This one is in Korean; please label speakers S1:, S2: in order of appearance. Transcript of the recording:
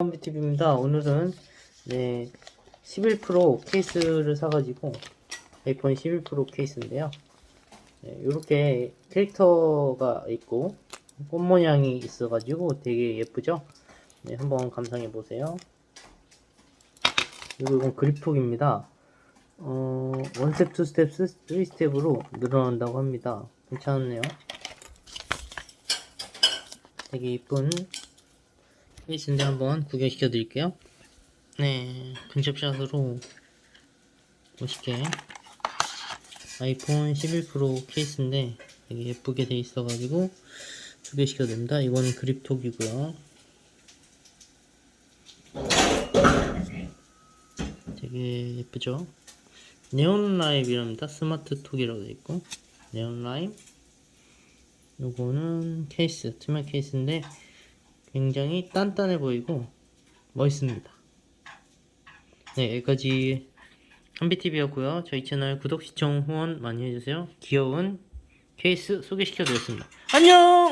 S1: 컴비티비입니다. 오늘은 네, 11 프로 케이스를 사가지고 아이폰 11 프로 케이스인데요. 네, 이렇게 캐릭터가 있고 꽃 모양이 있어가지고 되게 예쁘죠? 네, 한번 감상해 보세요. 그리고 이건 그립톡입니다. 어, 원스텝, 투스텝, 쓰리스텝으로 늘어난다고 합니다. 괜찮네요. 되게 이쁜 케이스인데 한번 구경시켜 드릴게요. 네, 근접샷으로 멋있게 아이폰 11 프로 케이스인데 되게 예쁘게 돼 있어 가지고 소개시켜 드립니다. 이건 그립톡이고요. 되게 예쁘죠? 네온 라이브이랍니다. 스마트 톡이라고 되어 있고 네온 라이브 요거는 케이스, 투명 케이스인데 굉장히 단단해 보이고 멋있습니다. 네, 여기까지 한비TV였고요. 저희 채널 구독, 시청, 후원 많이 해주세요. 귀여운 케이스 소개시켜 드렸습니다. 안녕!